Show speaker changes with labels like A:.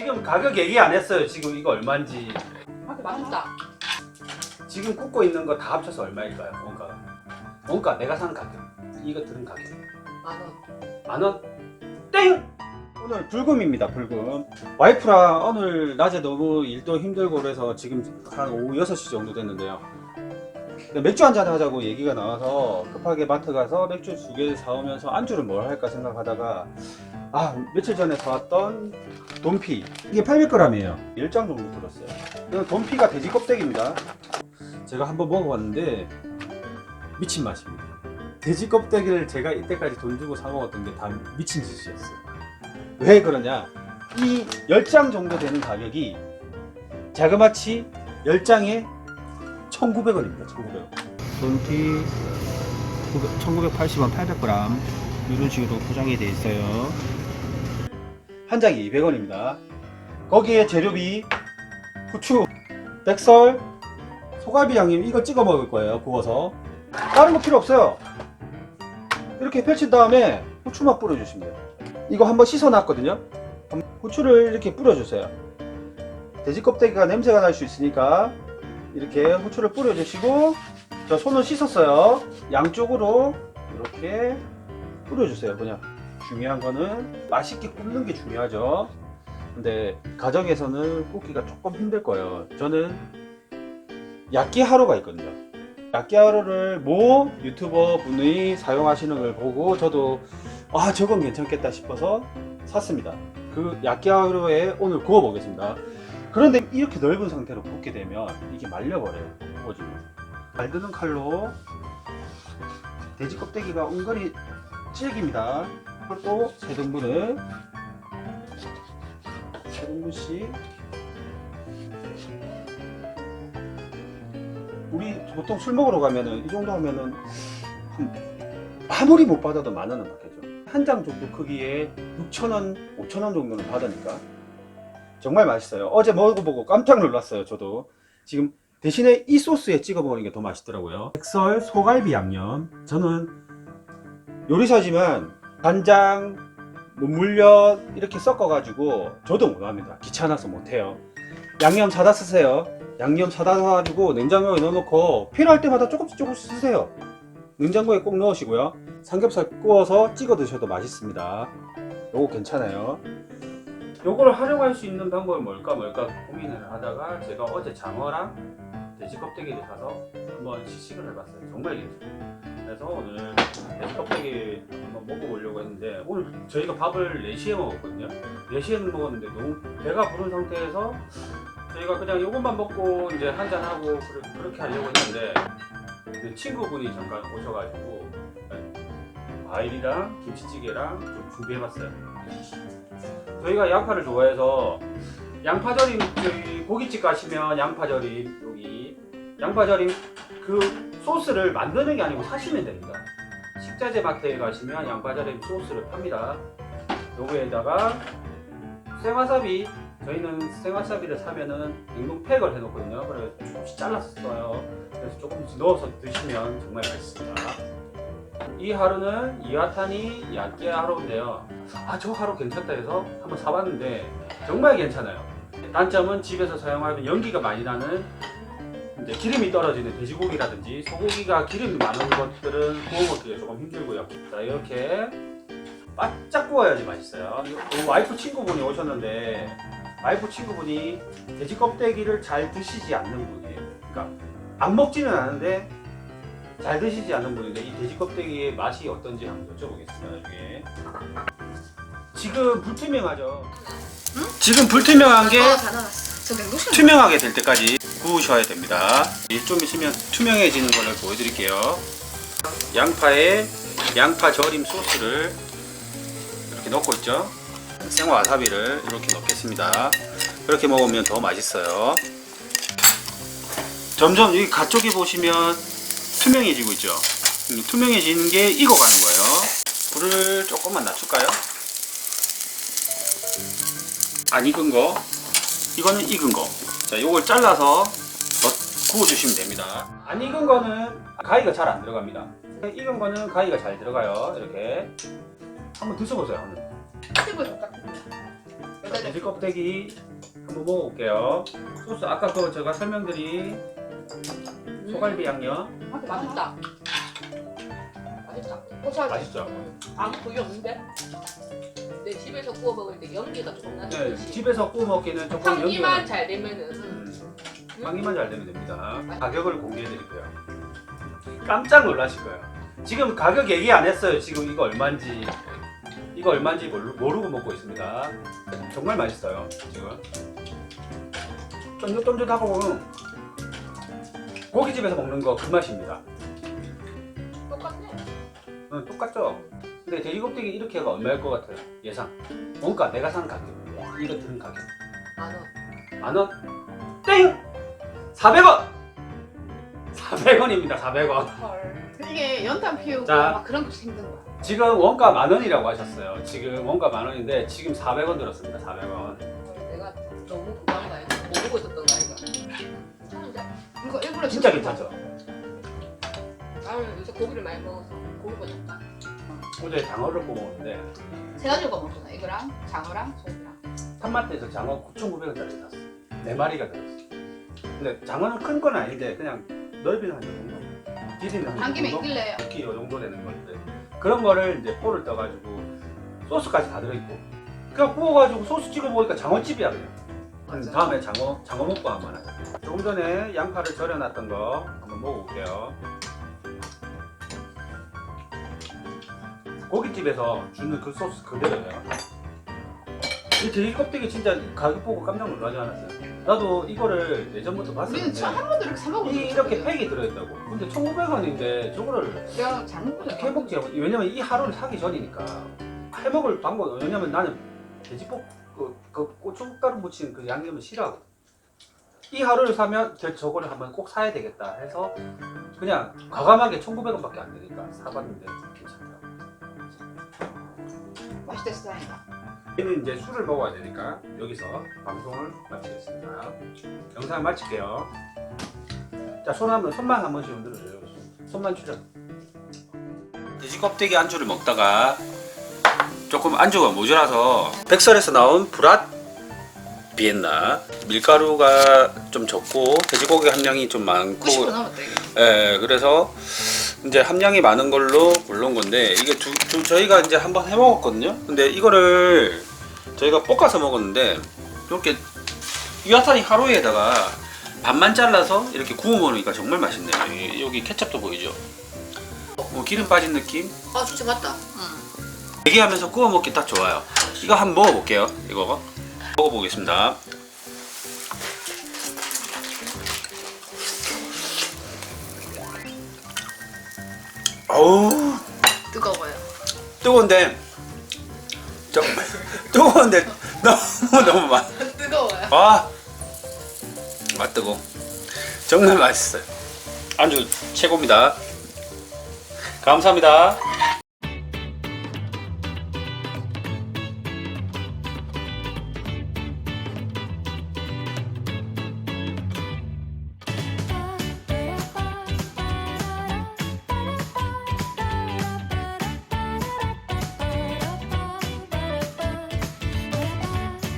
A: 지금 가격 얘기 안 했어요. 지금 이거 얼마인지.
B: 맛있다.
A: 지금 굽고 있는 거 다 합쳐서 얼마일까요? 원가가. 원가 내가 산 가격. 이거 들은 가격.
B: 만 원.
A: 만 원? 땡! 오늘 불금입니다, 불금. 와이프랑 오늘 낮에 너무 일도 힘들고 그래서 지금 한 오후 6시 정도 됐는데요. 맥주 한잔 하자고 얘기가 나와서 급하게 마트 가서 맥주 두 개 사오면서 안주를 뭘 할까 생각하다가 아, 며칠 전에 사왔던 돈피. 이게 800g이에요. 10장 정도 들었어요. 돈피가 돼지 껍데기입니다. 제가 한번 먹어봤는데 미친 맛입니다. 돼지 껍데기를 제가 이때까지 돈 주고 사 먹었던 게 다 미친 짓이었어요. 왜 그러냐? 이 10장 정도 되는 가격이 자그마치 10장에 1,900원입니다. 1,900원.
C: 돈티 1980원 800g 이런 식으로 포장이 되어 있어요.
A: 한 장에 200원입니다. 거기에 재료비, 후추, 백설, 소갈비 양념 이거 찍어 먹을 거예요. 구워서. 다른 거 필요 없어요. 이렇게 펼친 다음에 후추만 뿌려주시면 돼요. 이거 한번 씻어놨거든요. 후추를 이렇게 뿌려주세요. 돼지 껍데기가 냄새가 날 수 있으니까 이렇게 후추를 뿌려주시고 저 손을 씻었어요. 양쪽으로 이렇게 뿌려주세요. 그냥 중요한 거는 맛있게 굽는 게 중요하죠. 근데 가정에서는 굽기가 조금 힘들 거예요. 저는 야끼하루가 있거든요. 야끼하루를 모 유튜버 분이 사용하시는 걸 보고 저도 아 저건 괜찮겠다 싶어서 샀습니다. 그 야끼하루에 오늘 구워 보겠습니다. 그런데 이렇게 넓은 상태로 굽게 되면 이게 말려버려요. 구워지면서. 말드는 칼로 돼지 껍데기가 은근히 질깁니다. 또세 등분을 세 등분씩 우리 보통 술 먹으러 가면은 이 정도 하면은 한 아무리 못 받아도 만 원은 받겠죠. 한 장 정도 크기에 6천 원, 5천 원 정도는 받으니까 정말 맛있어요. 어제 먹어보고 깜짝 놀랐어요. 저도 지금 대신에 이 소스에 찍어 먹는 게 더 맛있더라고요. 백설 소갈비 양념. 저는 요리사지만 간장, 뭐 물엿 이렇게 섞어가지고 저도 못합니다. 귀찮아서 못해요. 양념 사다 쓰세요. 양념 사다 사가지고 냉장고에 넣어놓고 필요할 때마다 조금씩 조금씩 쓰세요. 냉장고에 꼭 넣으시고요. 삼겹살 구워서 찍어 드셔도 맛있습니다. 요거 괜찮아요. 요걸 활용할 수 있는 방법이 뭘까 뭘까 고민을 하다가 제가 어제 장어랑 돼지 껍데기를 사서 한번 시식을 해봤어요. 정말 괜찮아요. 그래서 오늘 돼지 껍데기 한번 먹어보려고 했는데 오늘 저희가 밥을 4시에 먹었거든요. 4시에는 먹었는데 너무 배가 부른 상태에서 저희가 그냥 이것만 먹고 이제 한잔하고 그렇게, 하려고 했는데 그 친구분이 잠깐 오셔가지고 네, 과일이랑 김치찌개랑 좀 준비해봤어요. 저희가 양파를 좋아해서 양파절임 저희 고깃집 가시면 양파절임 여기 양파절임 그 소스를 만드는 게 아니고 사시면 됩니다. 식자재 마트에 가시면 양파절임 소스를 팝니다. 요거에다가 생와사비 저희는 생와사비를 사면은 냉동팩을 해놓거든요. 그래서 조금씩 써요. 그래서 조금씩 넣어서 드시면 정말 맛있습니다. 이 하루는 이와타니 야끼 하루인데요. 아 저 하루 괜찮다 해서 한번 사봤는데 정말 괜찮아요. 단점은 집에서 사용하면 연기가 많이 나는 이제 기름이 떨어지는 돼지고기라든지 소고기가 기름이 많은 것들은 구워 먹기가 조금 힘들고요. 자 이렇게 바짝 구워야지 맛있어요. 이 와이프 친구분이 오셨는데 와이프 친구분이 돼지 껍데기를 잘 드시지 않는 분이에요. 그러니까 안 먹지는 않은데 잘 드시지 않는 분인데 이 돼지 껍데기의 맛이 어떤지 한번 여쭤보겠습니다. 나중에. 지금 불투명하죠? 지금 불투명한 게
B: 아, 다 나왔어. 저 냉동실
A: 투명하게 될 때까지 구우셔야 됩니다. 이좀 있으면 투명해지는 걸 보여드릴게요. 양파에 양파 절임 소스를 이렇게 넣고 있죠. 생와사비를 이렇게 넣겠습니다. 그렇게 먹으면 더 맛있어요. 점점 여기 가쪽에 보시면 투명해지고 있죠. 음, 투명해지는 게 익어가는 거예요. 불을 조금만 낮출까요? 안 익은 거 이거는 익은 거. 자, 이걸 잘라서 넣- 구워주시면 됩니다. 안 익은 거는 가위가 잘 안 들어갑니다. 익은 거는 가위가 잘 들어가요. 이렇게 한번 드셔보세요.
B: 좀 닦고.
A: 돼지 껍데기 한번 먹어볼게요. 소스 아까 그 제가 설명드린 소갈비 양념
B: 맛있다. 맛있다. 고소하지?
A: 맛있죠?
B: 아무 그게 없는데? 내 집에서 구워 먹을 때 연기가 조금 나는
A: 네. 집에서 구워 먹기는 조금
B: 향기만
A: 연기가
B: 잘 되면은
A: 음, 향기만 잘 되면 됩니다. 가격을 공개해 드릴게요. 깜짝 놀라실 거예요. 지금 가격 얘기 안 했어요. 지금 이거 얼마인지 이거 얼마인지 모르, 모르고 먹고 있습니다. 정말 맛있어요. 지금 쫀득쫀득하고 고깃집에서 먹는 거 그 맛입니다.
B: 똑같네.
A: 응, 똑같죠? 근데 돼지 껍데기 이렇게가 얼마일 것 같아요? 예상. 뭔가 내가 산 가격. 이거 든 가격.
B: 만 원.
A: 만 원? 땡! 400원! 400원입니다, 400원.
B: 헐.
D: 이게 연탄 피우고
A: 자.
D: 막 그런 것이 힘든 거야.
A: 지금 원가 만 원이라고 하셨어요. 지금 원가 만 원인데 지금 400원 들었습니다, 400원.
B: 내가 너무 한
D: 일부러
A: 진짜
D: 거야.
A: 괜찮죠?
B: 나는 요새 고기를 많이 먹어서 고기가 좋다.
A: 어제 장어를 구워 먹었는데
D: 세 가지가 먹구나. 이거랑 장어랑 소고기랑.
A: 탄마트에서 장어 9,900원짜리 샀어. 네 마리가 들었어. 근데 장어는 큰 건 아닌데 그냥 넓이는 한이 정도. 길이는 한한
D: 김에
A: 정도?
D: 있길래
A: 이렇게 요 정도 되는 건데 그런 거를 이제 포를 떠가지고 소스까지 다 들어있고 그냥 구워가지고 소스 찍어 먹으니까 장어집이야 그냥 음,
D: 맞아.
A: 다음에 장어 장어 먹고 한번 하자 조금 전에 양파를 절여놨던 거 한번 먹어볼게요 고깃집에서 주는 그 소스 그대로예요 이 돼지 껍데기 진짜 가격 보고 깜짝 놀라지 않았어요? 나도 이거를 예전부터
D: 우리는
A: 봤었는데
D: 한 번도 이렇게 사 먹은
A: 이 이렇게 팩이 들어있다고 근데 1,900원인데 저거를
D: 내가 잘못
A: 해먹지? 왜냐면 이 하루를 사기 전이니까 해먹을 방법 왜냐면 나는 돼지볶 그, 그 고춧가루 묻힌 그 양념을 싫어하거든 이 하루를 사면 저- 저거를 한번 꼭 사야 되겠다 해서 그냥 과감하게 1,900원밖에 안 되니까 사봤는데 괜찮더라고
D: 맛있댔어 다행이다.
A: 저희는 이제 술을 먹어야 되니까 여기서 방송을 마치겠습니다. 영상 마칠게요. 자 손 한번 손만 한 번씩 흔들어줘요. 손만 추적 돼지 껍데기 안주를 먹다가 조금 안주가 모자라서 백설에서 나온 브랏 비엔나 밀가루가 좀 적고 돼지고기 함량이 좀 많고
D: 90% 넘었다 이게.
A: 예, 그래서 이제 함량이 많은 걸로 고른 건데 이게 두, 두- 저희가 이제 한번 해 먹었거든요. 근데 이거를 저희가 볶아서 먹었는데 이렇게 유아탄이 하루에다가 반만 잘라서 이렇게 구워 먹으니까 정말 맛있네요. 여기, 여기 케첩도 보이죠? 뭐 기름 빠진 느낌?
B: 아 진짜 맞다. 응.
A: 얘기하면서 구워 먹기 딱 좋아요. 이거 한번 먹어볼게요. 이거 먹어보겠습니다. 어우
D: 뜨거워요.
A: 뜨거운데 저 뜨거운데 너무 너무 맛.
D: 뜨거워요.
A: 아, 맛 뜨고 정말 맛있어요. 안주 최고입니다. 감사합니다.